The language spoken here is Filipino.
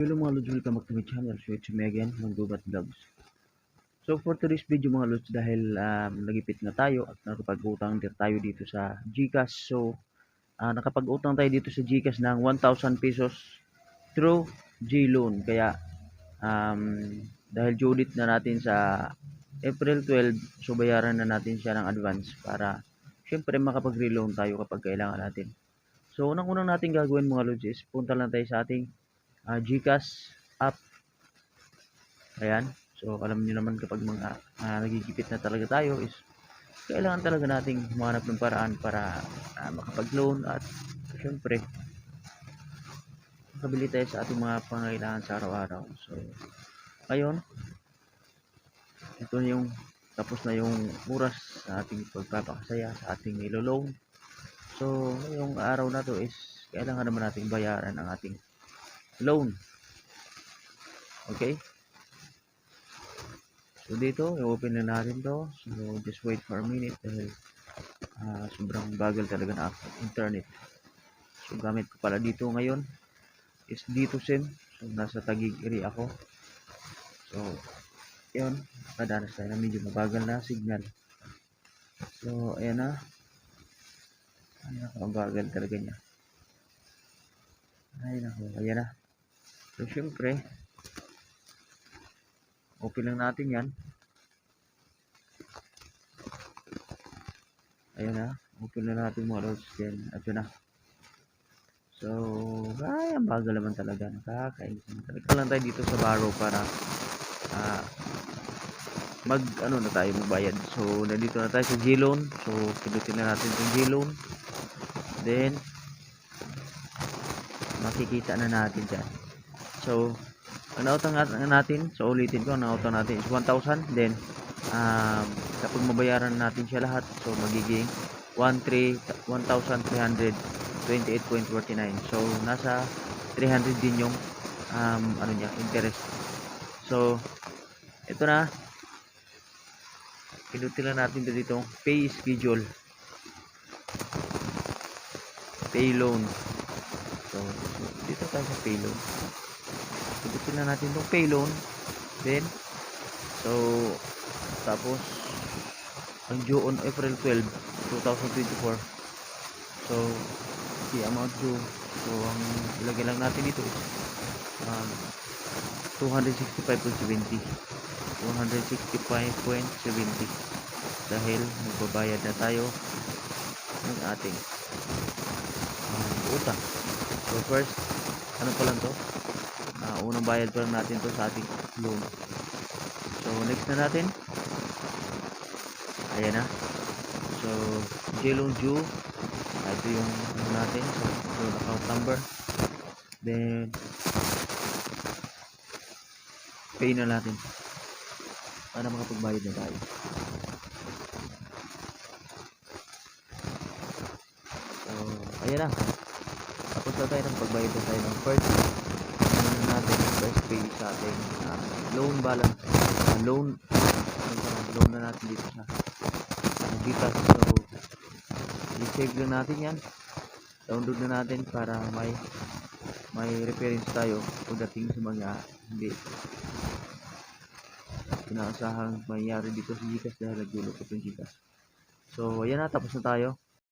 Hello mga Lods, welcome back to my channel. So it's me again, Magdubat Vlogs. So for today's video mga Lods, dahil um, nagipit na tayo at nakapag-utang tayo dito sa Gcash. So ah, nakapag-utang tayo dito sa Gcash ng 1,000 pesos through G-Loan. Kaya um, dahil date na natin sa April 12, so bayaran na natin siya ng advance para syempre makapag-reloan tayo kapag kailangan natin. So unang-unang natin gagawin mga Lods is punta lang tayo sa ating uh, GCash app. Ayan. So, alam niyo naman kapag mga uh, nagigipit na talaga tayo is kailangan talaga nating humanap ng paraan para uh, makapag-loan at syempre makabili tayo sa ating mga pangailangan sa araw-araw. So, ngayon, ito yung tapos na yung oras sa ating pagpapakasaya, sa ating nilo-loan. So, ngayong araw na to is kailangan naman nating bayaran ang ating loan. Okay? So dito, i-open na natin to. So just wait for a minute dahil ah, sobrang bagal talaga na internet. So gamit ko pala dito ngayon is dito sim. So nasa Taguig area ako. So yun, nakadanas tayo na medyo mabagal na signal. So ayan na. Ay nako, ang bagal talaga niya. Ay nako, ayan na. So, syempre, open lang natin yan. Ayan na. Open na natin mga loads. Then, ito na. So, ay, ang bagal naman talaga. Nakakainis naman lang tayo dito sa Barrow para ah, mag, ano na tayo, magbayad. So, nandito na tayo sa G-Loan. So, pinutin na natin yung G-Loan. Then, makikita na natin dyan. So, ang nautang nat- natin, so ulitin ko, ang nautang natin is 1,000. Then, um, kapag mabayaran natin siya lahat, so magiging 1,3 1,328.49. So, nasa 300 din yung um, ano niya, interest. So, ito na. Pinutin lang natin dito pay schedule. Pay loan. So, dito tayo sa pay loan. Pinutin na natin itong pay loan. Then, so, tapos, ang due on April 12, 2024. So, the amount due. So, ang ilagay lang natin dito is um, 265.70. 265.70. Dahil magbabayad na tayo ng ating um, utang. So, first, ano pa lang to? Ah, unang bayad pa lang natin to sa ating loan. So, next na natin. Ayan na. So, J-loan due. Ah, ito yung ano natin. So, loan account number. Then, pay na natin. Para makapagbayad na tayo. So, ayan na. Tapos na tayo ng pagbayad na tayo ng first first pay sa ating ah, loan balance ah, loan. Na, loan na natin dito sa uh, Gcash so i-save lang natin yan. Download na natin para may may reference tayo pagdating sa mga hindi. Inaasahang mangyari dito sa Gcash dahil naglulukot yung Gcash so ayan na tapos na tayo